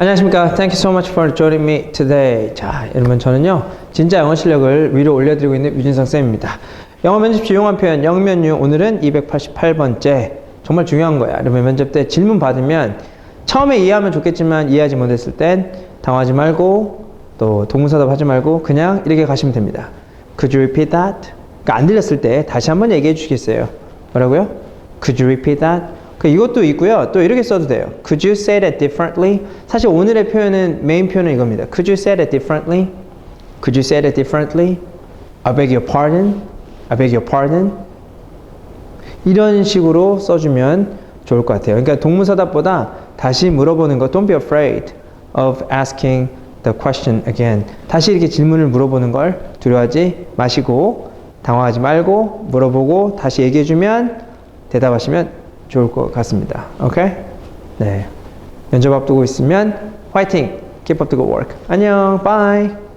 안녕하십니까. Thank you so much for joining me today. 자, 여러분 저는요. 진짜 영어 실력을 위로 올려드리고 있는 유진성 쌤입니다. 영어 면접 주용한 표현 영면류 오늘은 288번째. 정말 중요한 거야. 여러분 면접 때 질문 받으면 처음에 이해하면 좋겠지만 이해하지 못했을 땐 당하지 말고 또 동문서답 하지 말고 그냥 이렇게 가시면 됩니다. Could you repeat that? 그러니까 안 들렸을 때 다시 한번 얘기해 주시겠어요? 뭐라고요? Could you repeat that? 그 이것도 있고요. 또 이렇게 써도 돼요. Could you say that differently? 사실 오늘의 표현은 메인 표현은 이겁니다. Could you say that differently? Could you say that differently? I beg your pardon. I beg your pardon. 이런 식으로 써주면 좋을 것 같아요. 그러니까 동문서답보다 다시 물어보는 거 Don't be afraid of asking the question again. 다시 이렇게 질문을 물어보는 걸 두려워하지 마시고 당황하지 말고 물어보고 다시 얘기해주면 대답하시면 좋을 것 같습니다. 오케이? 네. 면접 앞두고 있으면 화이팅! Keep up the good work. 안녕. Bye.